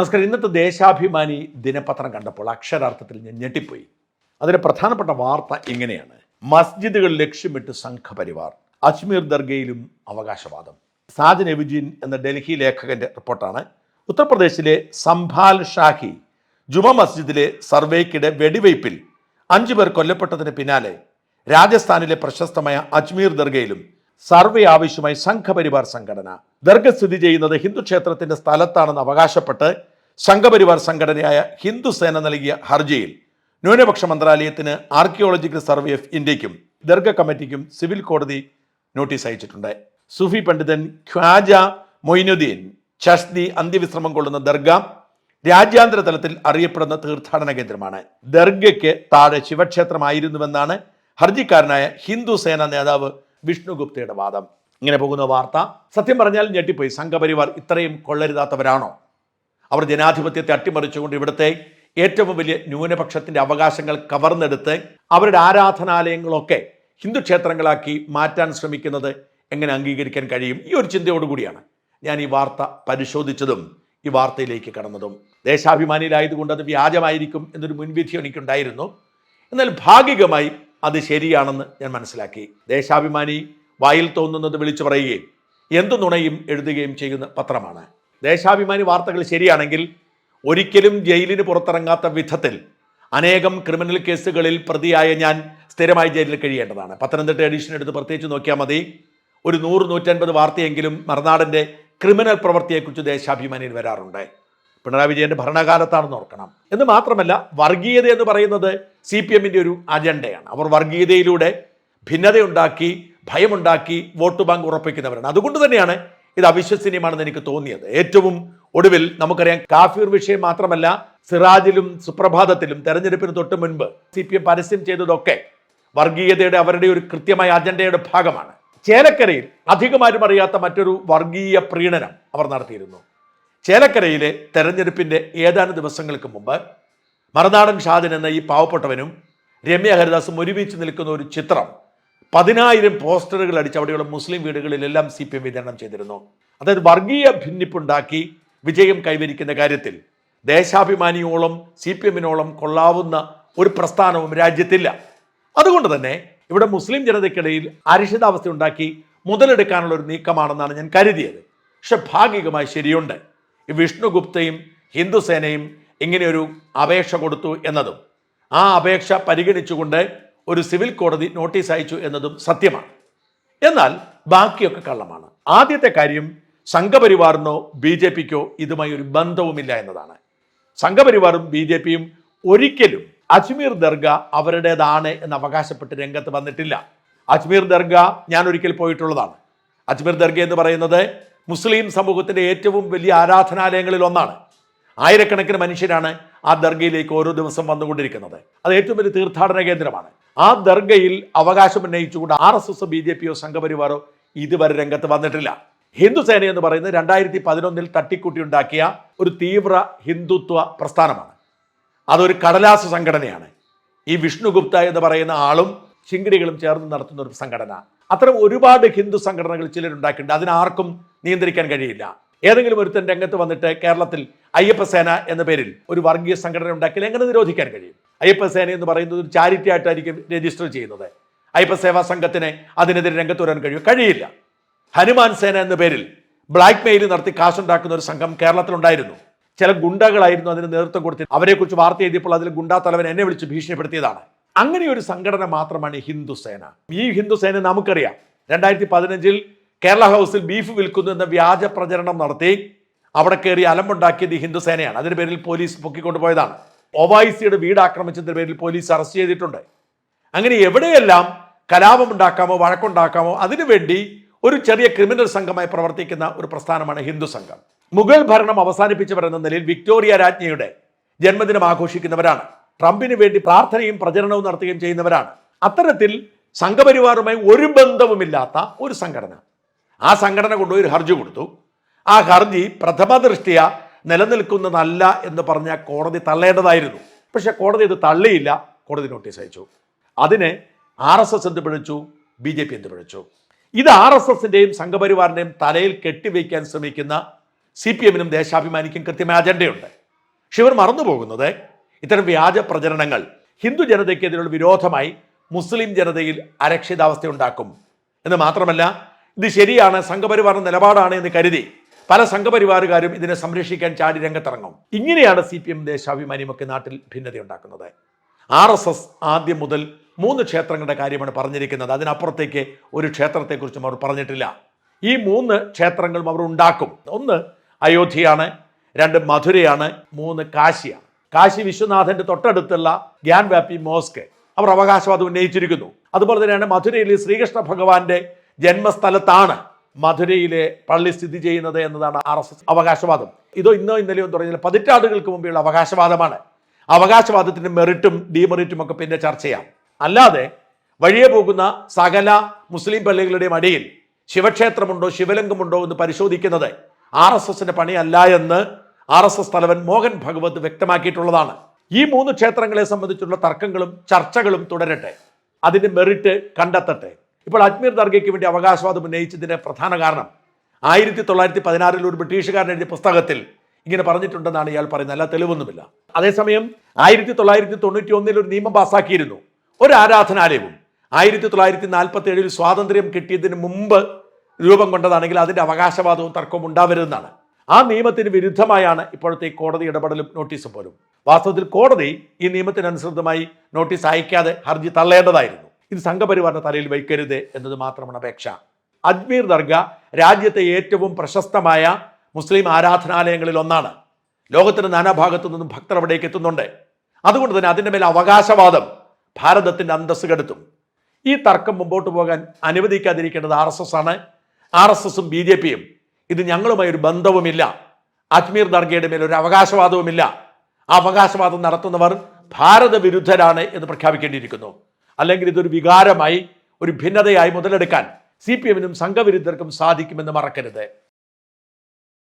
നമസ്കാരം. ഇന്നത്തെ ദേശാഭിമാനി ദിനപത്രം കണ്ടപ്പോൾ അക്ഷരാർത്ഥത്തിൽ ഞാൻ ഞെട്ടിപ്പോയി. അതിലെ പ്രധാനപ്പെട്ട വാർത്ത ഇങ്ങനെയാണ്. മസ്ജിദുകൾ ലക്ഷ്യമിട്ട് സംഘപരിവാർ അജ്മീർ ദർഗയിലും അവകാശവാദം. സാജൻ എബിജിൻ എന്ന ഡൽഹി ലേഖകന്റെ റിപ്പോർട്ടാണ്. ഉത്തർപ്രദേശിലെ സംഭാൽ ഷാഹി ജുമ മസ്ജിദിലെ സർവേക്കിടെ വെടിവയ്പിൽ അഞ്ചു പേർ കൊല്ലപ്പെട്ടതിന് പിന്നാലെ രാജസ്ഥാനിലെ പ്രശസ്തമായ അജ്മീർ ദർഗയിലും സർവേ ആവശ്യമായി സംഘപരിവാർ സംഘടന ദർഗ സ്ഥിതി ചെയ്യുന്നത് ഹിന്ദു ക്ഷേത്രത്തിന്റെ സ്ഥലത്താണെന്ന് അവകാശപ്പെട്ട് സംഘപരിവാർ സംഘടനയായ ഹിന്ദു സേന നൽകിയ ഹർജിയിൽ ന്യൂനപക്ഷ മന്ത്രാലയത്തിന് ആർക്കിയോളജിക്കൽ സർവേ ഓഫ് ഇന്ത്യക്കും ദർഗ കമ്മിറ്റിക്കും സിവിൽ കോടതി നോട്ടീസ് അയച്ചിട്ടുണ്ട്. സൂഫി പണ്ഡിതൻ ഖ്വാജ മൊയ്നുദ്ദീൻ ചഷ്ദി അന്ത്യവിശ്രമം കൊള്ളുന്ന ദർഗ രാജ്യാന്തര തലത്തിൽ അറിയപ്പെടുന്ന തീർത്ഥാടന കേന്ദ്രമാണ്. ദർഗയ്ക്ക് താഴെ ശിവക്ഷേത്രമായിരുന്നുവെന്നാണ് ഹർജിക്കാരനായ ഹിന്ദു സേന നേതാവ് വിഷ്ണുഗുപ്തയുടെ വാദം. ഇങ്ങനെ പോകുന്ന വാർത്ത. സത്യം പറഞ്ഞാൽ ഞെട്ടിപ്പോയി. സംഘപരിവാർ ഇത്രയും കൊള്ളരുതാത്തവരാണോ? അവർ ജനാധിപത്യത്തെ അട്ടിമറിച്ചുകൊണ്ട് ഇവിടുത്തെ ഏറ്റവും വലിയ ന്യൂനപക്ഷത്തിന്റെ അവകാശങ്ങൾ കവർന്നെടുത്ത് അവരുടെ ആരാധനാലയങ്ങളൊക്കെ ഹിന്ദു ക്ഷേത്രങ്ങളാക്കി മാറ്റാൻ ശ്രമിക്കുന്നത് എങ്ങനെ അംഗീകരിക്കാൻ കഴിയും? ഈ ഒരു ചിന്തയോടുകൂടിയാണ് ഞാൻ ഈ വാർത്ത പരിശോധിച്ചതും ഈ വാർത്തയിലേക്ക് കടന്നതും. ദേശാഭിമാനിയിലായതുകൊണ്ട് അത് വ്യാജമായിരിക്കും എന്നൊരു മുൻവിധി എനിക്കുണ്ടായിരുന്നു. എന്നാൽ ഭാഗികമായി അത് ശരിയാണെന്ന് ഞാൻ മനസ്സിലാക്കി. ദേശാഭിമാനി വായിൽ തോന്നുന്നത് വിളിച്ചു പറയുകയും എന്തു നുണയും എഴുതുകയും ചെയ്യുന്ന പത്രമാണ്? ദേശാഭിമാനി വാർത്തകൾ ശരിയാണെങ്കിൽ ഒരിക്കലും ജയിലിന് പുറത്തിറങ്ങാത്ത വിധത്തിൽ അനേകം ക്രിമിനൽ കേസുകളിൽ പ്രതിയായ ഞാൻ സ്ഥിരമായി ജയിലിൽ കഴിയേണ്ടതാണ്. പത്തനംതിട്ട എഡിഷൻ എടുത്ത് പ്രത്യേകിച്ച് നോക്കിയാൽ മതി. ഒരു നൂറ് നൂറ്റൻപത് വാർത്തയെങ്കിലും മറുനാടിന്റെ ക്രിമിനൽ പ്രവൃത്തിയെക്കുറിച്ച് ദേശാഭിമാനിയിൽ വരാറുണ്ട്. പിണറായി വിജയന്റെ ഭരണകാലത്താണെന്ന് ഓർക്കണം. എന്ന് മാത്രമല്ല വർഗീയത എന്ന് പറയുന്നത് സി പി എമ്മിന്റെ ഒരു അജണ്ടയാണ്. അവർ വർഗീയതയിലൂടെ ഭിന്നതയുണ്ടാക്കി ഭയമുണ്ടാക്കി വോട്ട് ബാങ്ക് ഉറപ്പിക്കുന്നവരാണ്. അതുകൊണ്ട് തന്നെയാണ് ഇത് അവിശ്വസനീയമാണെന്ന് എനിക്ക് തോന്നിയത്. ഏറ്റവും ഒടുവിൽ നമുക്കറിയാം കാഫീർ വിഷയം മാത്രമല്ല സിറാജിലും സുപ്രഭാതത്തിലും തെരഞ്ഞെടുപ്പിന് തൊട്ട് മുൻപ് സി പി എം പരസ്യം ചെയ്തതൊക്കെ വർഗീയതയുടെ അവരുടെ ഒരു കൃത്യമായ അജണ്ടയുടെ ഭാഗമാണ്. ചേലക്കരയിൽ അധികമാരും അറിയാത്ത മറ്റൊരു വർഗീയ പ്രീണനം അവർ നടത്തിയിരുന്നു. ചേലക്കരയിലെ തെരഞ്ഞെടുപ്പിന്റെ ഏതാനും ദിവസങ്ങൾക്ക് മുമ്പ് മറുനാടൻ ഷാദിൻ എന്ന ഈ പാവപ്പെട്ടവനും രമ്യ ഹരിദാസും ഒരുമിച്ച് നിൽക്കുന്ന ഒരു ചിത്രം പതിനായിരം പോസ്റ്ററുകൾ അടിച്ച് അവിടെയുള്ള മുസ്ലിം വീടുകളിലെല്ലാം സി പി എം വിതരണം ചെയ്തിരുന്നു. അതായത് വർഗീയ ഭിന്നിപ്പുണ്ടാക്കി വിജയം കൈവരിക്കുന്ന കാര്യത്തിൽ ദേശാഭിമാനിയോളം സി പി എമ്മിനോളം കൊള്ളാവുന്ന ഒരു പ്രസ്ഥാനവും രാജ്യത്തില്ല. അതുകൊണ്ട് തന്നെ ഇവിടെ മുസ്ലിം ജനതയ്ക്കിടയിൽ അരിഷിതാവസ്ഥ ഉണ്ടാക്കി മുതലെടുക്കാനുള്ള ഒരു നീക്കമാണെന്നാണ് ഞാൻ കരുതിയത്. പക്ഷെ ഭാഗികമായി ശരിയുണ്ട്. ഈ വിഷ്ണുഗുപ്തയും ഹിന്ദുസേനയും ഇങ്ങനെയൊരു അപേക്ഷ കൊടുത്തു എന്നതും. ആ അപേക്ഷ പരിഗണിച്ചുകൊണ്ട് ഒരു സിവിൽ കോടതി നോട്ടീസ് അയച്ചു എന്നതും സത്യമാണ്. എന്നാൽ ബാക്കിയൊക്കെ കള്ളമാണ്. ആദ്യത്തെ കാര്യം സംഘപരിവാറിനോ ബി ജെ പിക്കോ ഇതുമായി ഒരു ബന്ധവുമില്ല എന്നതാണ്. സംഘപരിവാറും ബി ജെ പിയും ഒരിക്കലും അജ്മീർ ദർഗ അവരുടേതാണ് എന്ന് അവകാശപ്പെട്ട് രംഗത്ത് വന്നിട്ടില്ല. അജ്മീർ ദർഗ ഞാൻ ഒരിക്കൽ പോയിട്ടുള്ളതാണ്. അജ്മീർ ദർഗ എന്ന് പറയുന്നത് മുസ്ലിം സമൂഹത്തിന്റെ ഏറ്റവും വലിയ ആരാധനാലയങ്ങളിൽ ഒന്നാണ്. ആയിരക്കണക്കിന് മനുഷ്യരാണ് ആ ദർഗയിലേക്ക് ഓരോ ദിവസം വന്നുകൊണ്ടിരിക്കുന്നത്. അത് ഏറ്റവും വലിയ തീർത്ഥാടന കേന്ദ്രമാണ്. ആ ദർഗയിൽ അവകാശം ഉന്നയിച്ചുകൊണ്ട് R S S B J പിയോ സംഘപരിവാറോ ഇതുവരെ രംഗത്ത് വന്നിട്ടില്ല. ഹിന്ദു സേന എന്ന് പറയുന്നത് രണ്ടായിരത്തി പതിനൊന്നിൽ തട്ടിക്കൂട്ടി ഉണ്ടാക്കിയ ഒരു തീവ്ര ഹിന്ദുത്വ പ്രസ്ഥാനമാണ്. അതൊരു കടലാസ് സംഘടനയാണ്. ഈ വിഷ്ണുഗുപ്ത എന്ന് പറയുന്ന ആളും ചിങ്കിടികളും ചേർന്ന് നടത്തുന്ന ഒരു സംഘടന. അത്തരം ഒരുപാട് ഹിന്ദു സംഘടനകൾ ചിലരുണ്ടാക്കിയിട്ടുണ്ട്. അതിനാർക്കും നിയന്ത്രിക്കാൻ കഴിയില്ല. ഏതെങ്കിലും ഒരുത്തൻ രംഗത്ത് വന്നിട്ട് കേരളത്തിൽ അയ്യപ്പസേന എന്ന പേരിൽ ഒരു വർഗീയ സംഘടന ഉണ്ടാക്കിയാൽ എങ്ങനെ നിരോധിക്കാൻ കഴിയും? അയ്യപ്പസേന എന്ന് പറയുന്നത് ഒരു ചാരിറ്റി ആയിട്ടായിരിക്കും രജിസ്റ്റർ ചെയ്യുന്നത്. അയ്യപ്പസേവാ സംഘത്തിന് അതിനെതിരെ രംഗത്ത് വരാൻ കഴിയും. കഴിയില്ല. ഹനുമാൻ സേന എന്ന പേരിൽ ബ്ലാക്ക് മെയിൽ നടത്തി കാശുണ്ടാക്കുന്ന ഒരു സംഘം കേരളത്തിലുണ്ടായിരുന്നു. ചില ഗുണ്ടകളായിരുന്നു അതിന് നേതൃത്വം കൊടുത്തത് അവരെക്കുറിച്ച് വാർത്ത എഴുതിയപ്പോൾ അതിൽ ഗുണ്ടാ തലവൻ എന്നെ വിളിച്ച് ഭീഷണിപ്പെടുത്തിയതാണ്. അങ്ങനെ ഒരു സംഘടന മാത്രമാണ് ഹിന്ദു സേന. ഈ ഹിന്ദു സേന നമുക്കറിയാം. രണ്ടായിരത്തി പതിനഞ്ചിൽ കേരള ഹൗസിൽ ബീഫ് വിൽക്കുന്നു എന്ന വ്യാജ പ്രചരണം നടത്തി അവിടെ കയറി അലമ്പുണ്ടാക്കിയത് ഹിന്ദു സേനയാണ്. അതിന്റെ പേരിൽ പോലീസ് പൊക്കിക്കൊണ്ടുപോയതാണ്. ഒവൈസിയുടെ വീട് ആക്രമിച്ചതിന്റെ പേരിൽ പോലീസ് അറസ്റ്റ് ചെയ്തിട്ടുണ്ട്. അങ്ങനെ എവിടെയെല്ലാം കലാപമുണ്ടാക്കാമോ വഴക്കുണ്ടാക്കാമോ അതിനുവേണ്ടി ഒരു ചെറിയ ക്രിമിനൽ സംഘമായി പ്രവർത്തിക്കുന്ന ഒരു പ്രസ്ഥാനമാണ് ഹിന്ദു സംഘം. മുഗൾ ഭരണം അവസാനിപ്പിച്ചവരെന്ന നിലയിൽ വിക്ടോറിയ രാജ്ഞിയുടെ ജന്മദിനം ആഘോഷിക്കുന്നവരാണ്. ട്രംപിന് വേണ്ടി പ്രാർത്ഥനയും പ്രചരണവും നടത്തുകയും ചെയ്യുന്നവരാണ്. അത്തരത്തിൽ സംഘപരിവാറുമായി ഒരു ബന്ധവുമില്ലാത്ത ഒരു സംഘടന. ആ സംഘടന കൊണ്ടുപോയി ഒരു ഹർജി കൊടുത്തു. ആ ഹർജി പ്രഥമ ദൃഷ്ടിയ നിലനിൽക്കുന്നതല്ല എന്ന് പറഞ്ഞ കോടതി തള്ളേണ്ടതായിരുന്നു. പക്ഷെ കോടതി ഇത് തള്ളിയില്ല. കോടതി നോട്ടീസ് അയച്ചു. അതിനെ ആർ എസ് എസ് എന്ത് പിഴച്ചു? ബി ജെ പി എന്ത് പിഴച്ചു? ഇത് ആർ എസ് എസിന്റെയും സംഘപരിവാറിന്റെയും തലയിൽ കെട്ടിവയ്ക്കാൻ ശ്രമിക്കുന്ന സി പി എമ്മിനും ദേശാഭിമാനിക്കും കൃത്യമായ അജണ്ടയുണ്ട്. പക്ഷെ ഇവർ മറന്നുപോകുന്നത് ഇത്തരം വ്യാജ പ്രചരണങ്ങൾ ഹിന്ദു ജനതയ്ക്കെതിരെയുള്ള വിരോധമായി മുസ്ലിം ജനതയിൽ അരക്ഷിതാവസ്ഥ ഉണ്ടാക്കും എന്ന് മാത്രമല്ല ഇത് ശരിയാണ് സംഘപരിവാറിന്റെ നിലപാടാണ് എന്ന് കരുതി പല സംഘപരിവാറുകാരും ഇതിനെ സംരക്ഷിക്കാൻ ചാടി രംഗത്തിറങ്ങും. ഇങ്ങനെയാണ് സി പി എം ദേശാഭിമാനിയുമൊക്കെ നാട്ടിൽ ഭിന്നതയുണ്ടാക്കുന്നത്. ആർ എസ് എസ് ആദ്യം മുതൽ മൂന്ന് ക്ഷേത്രങ്ങളുടെ കാര്യമാണ് പറഞ്ഞിരിക്കുന്നത്. അതിനപ്പുറത്തേക്ക് ഒരു ക്ഷേത്രത്തെക്കുറിച്ചും അവർ പറഞ്ഞിട്ടില്ല. ഈ മൂന്ന് ക്ഷേത്രങ്ങളും അവർ ഉണ്ടാക്കും. ഒന്ന് അയോധ്യയാണ് രണ്ട് മധുരയാണ് മൂന്ന് കാശിയാണ്. കാശി വിശ്വനാഥന്റെ തൊട്ടടുത്തുള്ള ഗ്യാൻ വ്യാപി മോസ്ക് അവർ അവകാശവാദം ഉന്നയിച്ചിരിക്കുന്നു. അതുപോലെ തന്നെയാണ് മധുരയിൽ ശ്രീകൃഷ്ണ ഭഗവാന്റെ ജന്മസ്ഥലത്താണ് മധുരയിലെ പള്ളി സ്ഥിതി ചെയ്യുന്നത് എന്നതാണ് ആർ എസ് എസ് അവകാശവാദം. ഇതോ ഇന്നോ ഇന്നലെയോ പറഞ്ഞാൽ പതിറ്റാണ്ടുകൾക്ക് മുമ്പെയുള്ള അവകാശവാദമാണ്. അവകാശവാദത്തിന്റെ മെറിറ്റും ഡീമെറിറ്റും ഒക്കെ പിന്നെ ചർച്ച ചെയ്യാം. അല്ലാതെ വഴിയെ പോകുന്ന സകല മുസ്ലിം പള്ളികളുടെയും അടിയിൽ ശിവക്ഷേത്രമുണ്ടോ ശിവലിംഗമുണ്ടോ എന്ന് പരിശോധിക്കുന്നത് ആർ എസ് എസിന്റെ പണിയല്ല എന്ന് ആർ എസ് എസ് തലവൻ മോഹൻ ഭഗവത് വ്യക്തമാക്കിയിട്ടുള്ളതാണ്. ഈ മൂന്ന് ക്ഷേത്രങ്ങളെ സംബന്ധിച്ചുള്ള തർക്കങ്ങളും ചർച്ചകളും തുടരട്ടെ. അതിന്റെ മെറിറ്റ് കണ്ടെത്തട്ടെ. ഇപ്പോൾ അജ്മീർ ദർഗയ്ക്ക് വേണ്ടി അവകാശവാദം ഉന്നയിച്ചതിന്റെ പ്രധാന കാരണം ആയിരത്തി തൊള്ളായിരത്തി പതിനാറിൽ ഒരു ബ്രിട്ടീഷുകാരൻ എഴുതിയ പുസ്തകത്തിൽ ഇങ്ങനെ പറഞ്ഞിട്ടുണ്ടെന്നാണ് ഇയാൾ പറയുന്നത്. അല്ല തെളിവൊന്നുമില്ല. അതേസമയം ആയിരത്തി തൊള്ളായിരത്തി തൊണ്ണൂറ്റി ഒന്നിൽ ഒരു നിയമം പാസാക്കിയിരുന്നു. ഒരു ആരാധനാലയവും ആയിരത്തി തൊള്ളായിരത്തി നാൽപ്പത്തി ഏഴിൽ സ്വാതന്ത്ര്യം കിട്ടിയതിന് മുമ്പ് രൂപം കൊണ്ടതാണെങ്കിൽ അതിന്റെ അവകാശവാദവും തർക്കവും ഉണ്ടാവരുതെന്നാണ്. ആ നിയമത്തിന് വിരുദ്ധമായാണ് ഇപ്പോഴത്തെ കോടതി ഇടപെടലും നോട്ടീസും പോലും. വാസ്തവത്തിൽ കോടതി ഈ നിയമത്തിനനുസൃതമായി നോട്ടീസ് അയക്കാതെ ഹർജി തള്ളേണ്ടതായിരുന്നു. ഇത് സംഘപരിവാറിന്റെ തലയിൽ വയ്ക്കരുത് എന്നത് മാത്രമാണ് അപേക്ഷ. അജ്മീർ ദർഗ രാജ്യത്തെ ഏറ്റവും പ്രശസ്തമായ മുസ്ലിം ആരാധനാലയങ്ങളിൽ ഒന്നാണ്. ലോകത്തിന്റെ നാനാഭാഗത്തു നിന്നും ഭക്തർ അവിടേക്ക് എത്തുന്നുണ്ട്. അതുകൊണ്ട് തന്നെ അതിന്റെ മേലെ അവകാശവാദം ഭാരതത്തിന്റെ അന്തസ് കെടുത്തും. ഈ തർക്കം മുമ്പോട്ട് പോകാൻ അനുവദിക്കാതിരിക്കേണ്ടത് ആർ എസ് എസ് ആണ്. ആർ എസ് എസും ബി ജെ പിയും. ഇത് ഞങ്ങളുമായി ഒരു ബന്ധവുമില്ല. അജ്മീർ ദർഗയുടെ മേൽ ഒരു അവകാശവാദവുമില്ല. ആ അവകാശവാദം നടത്തുന്നവർ ഭാരത വിരുദ്ധരാണ് എന്ന് പ്രഖ്യാപിക്കേണ്ടിയിരിക്കുന്നു. അല്ലെങ്കിൽ ഇതൊരു വികാരമായി ഒരു ഭിന്നതയായി മുതലെടുക്കാൻ സി പി എമ്മിനും സംഘവിരുദ്ധർക്കും സാധിക്കുമെന്ന് മറക്കരുത്.